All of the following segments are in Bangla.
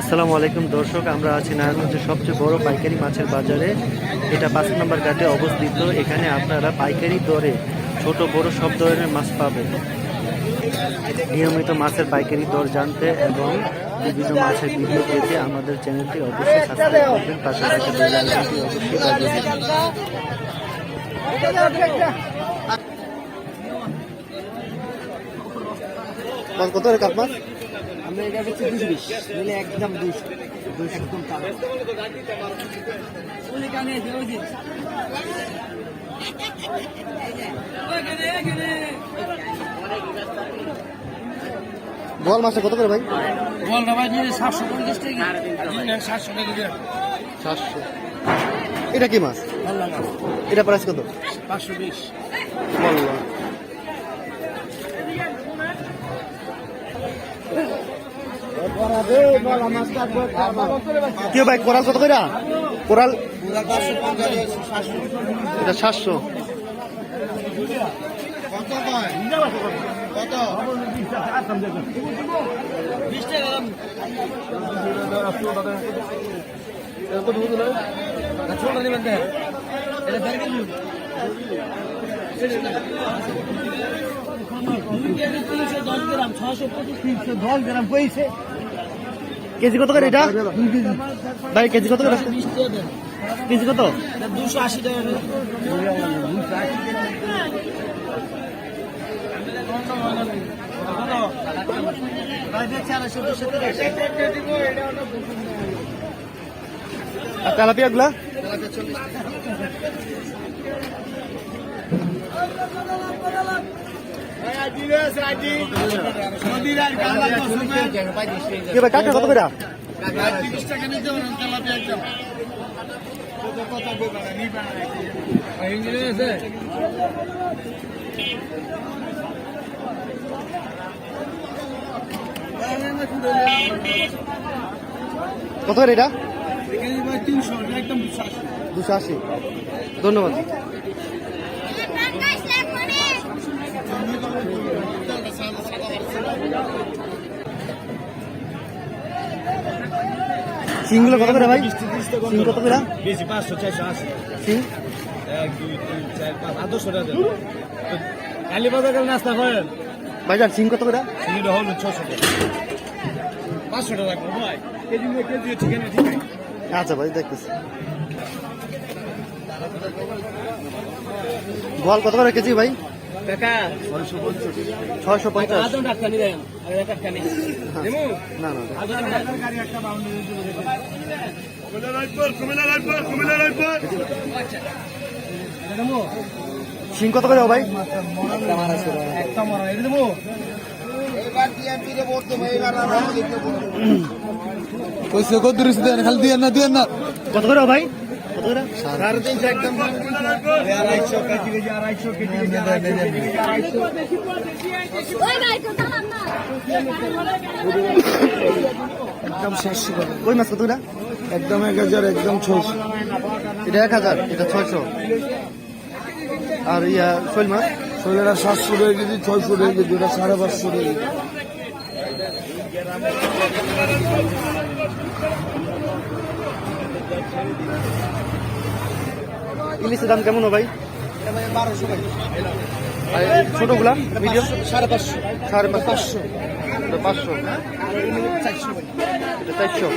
আসসালামু আলাইকুম দর্শক, আমরা আছি নারায়ণগঞ্জের সবচেয়ে বড় পাইকারি মাছের বাজারে। এটা পাঁচ নম্বর ঘাটে অবস্থিত, এখানে আপনারা পাইকারি দরে ছোট, বড় সব ধরনের মাছ পাবেন। নিয়মিত মাছের পাইকারি দর জানতে এবং বিভিন্ন মাছের ভিডিও পেতে আমাদের চ্যানেলটি অবশ্যই অবশ্যই কত রে কাপ মাছ? এটা হচ্ছে দুশো বিশ নিলে একদম দুশো দুশো একদম কম বল মাছটা কত করে ভাই? বল না ভাই সাতশো পঞ্চাশ টাকা। সাতশো টাকা সাতশো। এটা কি মাছ? এটা প্রাইস কত? পাঁচশো বিশ। বলল কি ভাই কোরাল কত করে কোরাল? এটা সাতশো। ছশো পঁচিশ তিনশো দশ গ্রাম পয়সে কেজি কত করে এটা? ভাই, কেজি কত করে? কেজি কত? দুশো আশি টাকা তেলাপিয়া গুলা? ভাই কাকা কত করে? কত করে এটা? দুশো আশি। ধন্যবাদ। সিংগুলো কত করে ভাই? সিং কত করে? বেশি পাঁচশো চারশো আশি। সিং? এক দুই তিন চার পাঁচ আদর্শো টাকা দেন কালী বাজার গেলে নাস্তা করেন? ভাইজান সিং কত করে? সিঁড়িটা হলো ছশো টাকা। পাঁচশো টাকা ভাই। কেজি কেজি ঠিকানা ঠিক আছে আচ্ছা ভাই দেখতেছি। বল কত করে কেজি ভাই? ছয়শো পঞ্চাশ। না না বাউন্ডারি সিং কত করে ভাই? একটা মারা এটা কত দূরে দিয়ে না দিয়ে না। কত করে ভাই? সাড়ে তিনশো একদম আড়াইশো কেজি কেজি ওই একদম শেষ মাছ কত একদম এক হাজার একদম ছয়শো। এটা এক হাজার এটা ছয়শো। আর ইয়া শৈল মাছ? শরীরের সাতশো টাকা কেজি ছয়শো টাকা কেজি ওটা সাড়ে পাঁচশো টাকা কেজি। ইলিশের দাম কেমন ভাই? বারোশো ভাই ছোটগুলা মিডিয়াম? সাড়ে পাঁচশো। সাড়ে পাঁচ পাঁচশো। পাঁচশো চারশো। চারশো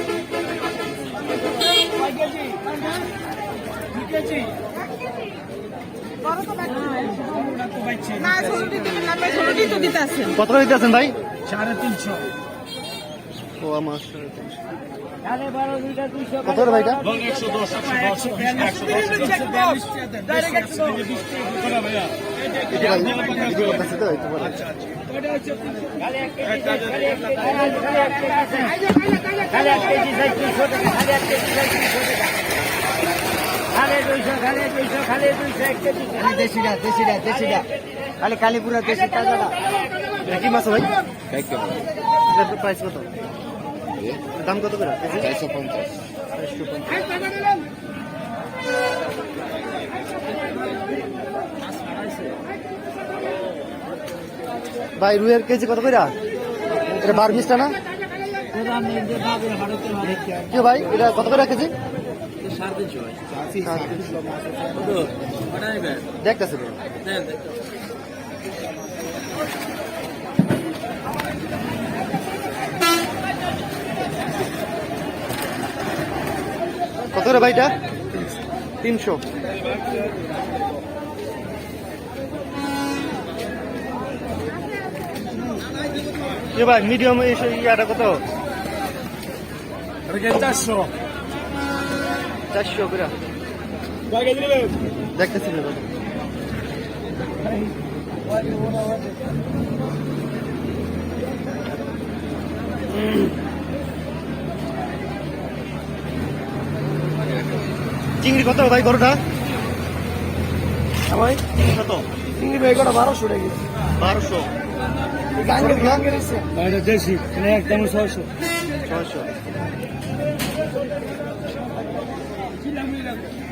কত দিতে আছেন? ভাই সাড়ে তিনশো। ও আমার সাড়ে তিনশো। কত করে ভাইটা খালি কালীপুরা দেশি এটা কি মাছ ভাই প্রাইস কত দাম কত করে? চারশো পঞ্চাশ। ভাই রুইয়ের কেজি কত করে এটা বার মিষ্টা না? কি ভাই এটা কত করে কেজি? দেখতেছি। করে ভাইটা। তিনশো। এ ভাই মিডিয়াম ইয়াটা কত? চারশো? চারশো করে। দেখতেছি না। চিংড়ি কত ভাই বড়টা ভাই? কত? চিংড়ি ভাই বারোশো টাকা বারোশো। এটা একদম ছয়শো। ছয়শো।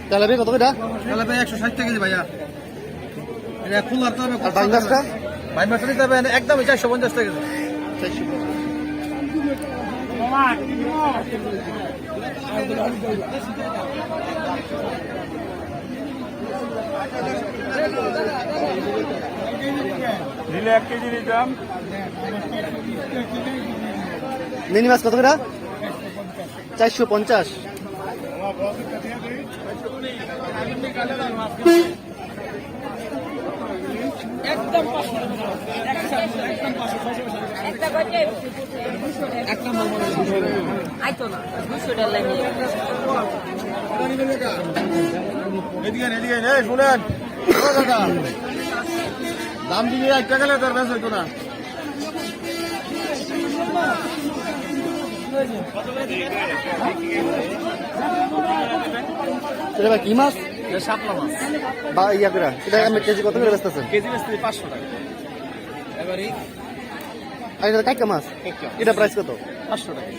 তেলাপি কত একশো ষাট টাকা কেজি ভাইয়া। এটা তো নিতে হবে একদম চারশো পঞ্চাশ টাকা। নিলে এক কেজি নিতাম মিনি মাছ কত করে? চারশো পঞ্চাশ। আইতো না দুশো টাকা লাগে এদিকে এদিকে এই শুনেন। দাম গেলে তার বেশ হইতো না। এটা ভাই কি মাছ? শাপলা মাছ। বা ইয়া করে এটা আমি কেজি কত করে বেচতেছেন? কেজি পাঁচশো টাকা। এবারে আর এটা কাইকা মাছ? এটা প্রাইস কত? পাঁচশো টাকা।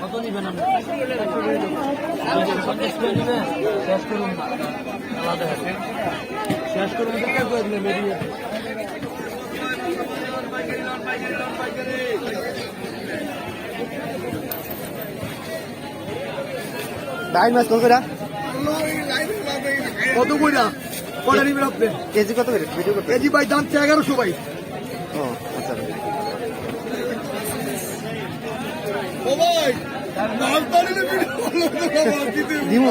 কত নিবেন শেষ করুন শেষ করুন বেরিয়ে কত কইরা কটা নিবেন আপনি? কেজি কত করে? কেজি ভাই দাম তো এগারোশো ভাই। ও আচ্ছা ও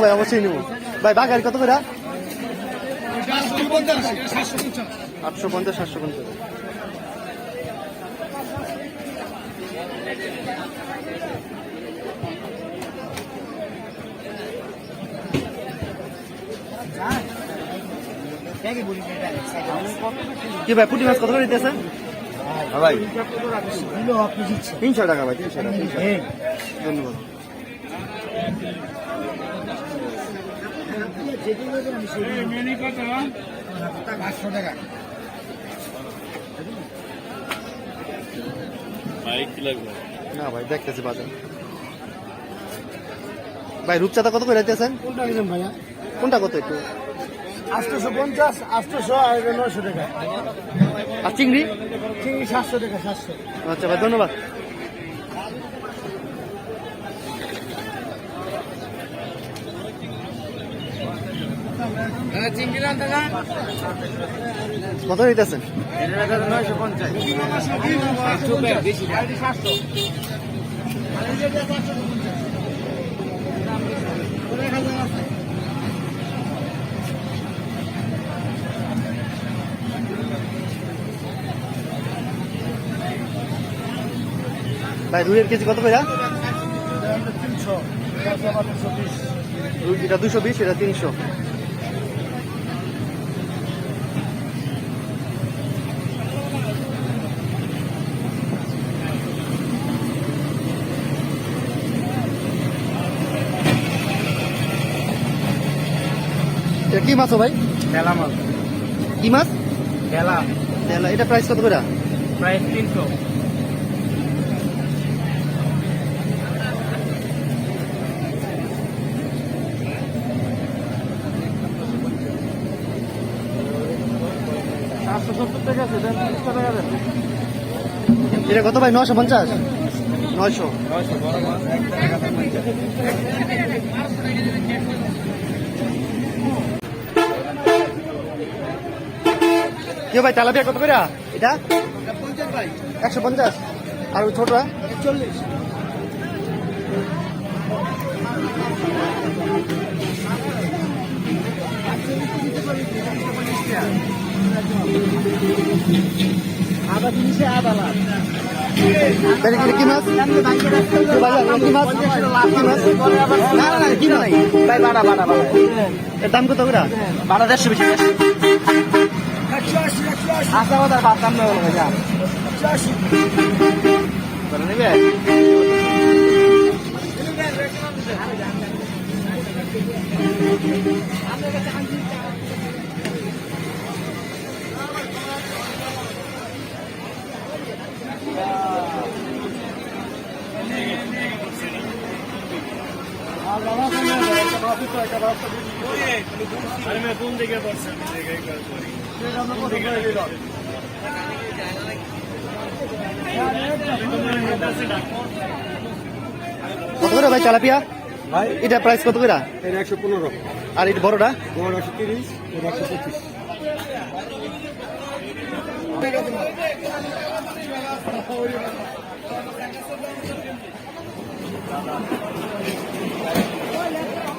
ভাই অবশ্যই নিমু। ভাই বাগার কত করে? আটশো পঞ্চাশ সাতশো পঞ্চাশ। কি ভাই পুটি মাছ কত করে দিতেছেন ভাই। তিনশো টাকা ভাই তিনশো টাকা। ধন্যবাদ পাঁচশো টাকা না ভাই দেখতেছি বাজার। ভাই রূপচাঁদা কত করে দিতেছেন? কোনটা ভাইয়া? কোনটা কত একটু? আটশোশো পঞ্চাশ আটশোশো আর নয়শো টাকা। আর চিংড়ি? চিংড়ি সাতশো টাকা সাতশো। আচ্ছা ভাই ধন্যবাদ। কত দিতেছেন নয়শো ভাই রুইয়ের কেজি কত রুই এটা দুশো বিশ এটা তিনশো। এটা কি মাছ ভাই? খেলা মাছ। কি মাছ? খেলা। তেলা এটা প্রাইস কত করে প্রায় তিনশো। এটা কত ভাই? নশো পঞ্চাশ? নয়শো। কি ভাই তেলাপিয়া কত করে? এটা? একশো পঞ্চাশ। আর ছোটটা চল্লিশ তাহলে কি- কি মাছ? কি মাছ? কি মাছ? ভাই বাড়া বাড়া বাড়া। এর দাম কত করে? বাড়া দেড়শো বেশি আসা কথা বাদ দাম নেই ভাইয়া করে নেবে? কত করে ভাই তেলাপিয়া ভাই? এটা প্রাইস কত করে এটা একশো পনেরো। আর এটা বড়টা? বড় একশো তিরিশ একশো পঁচিশ।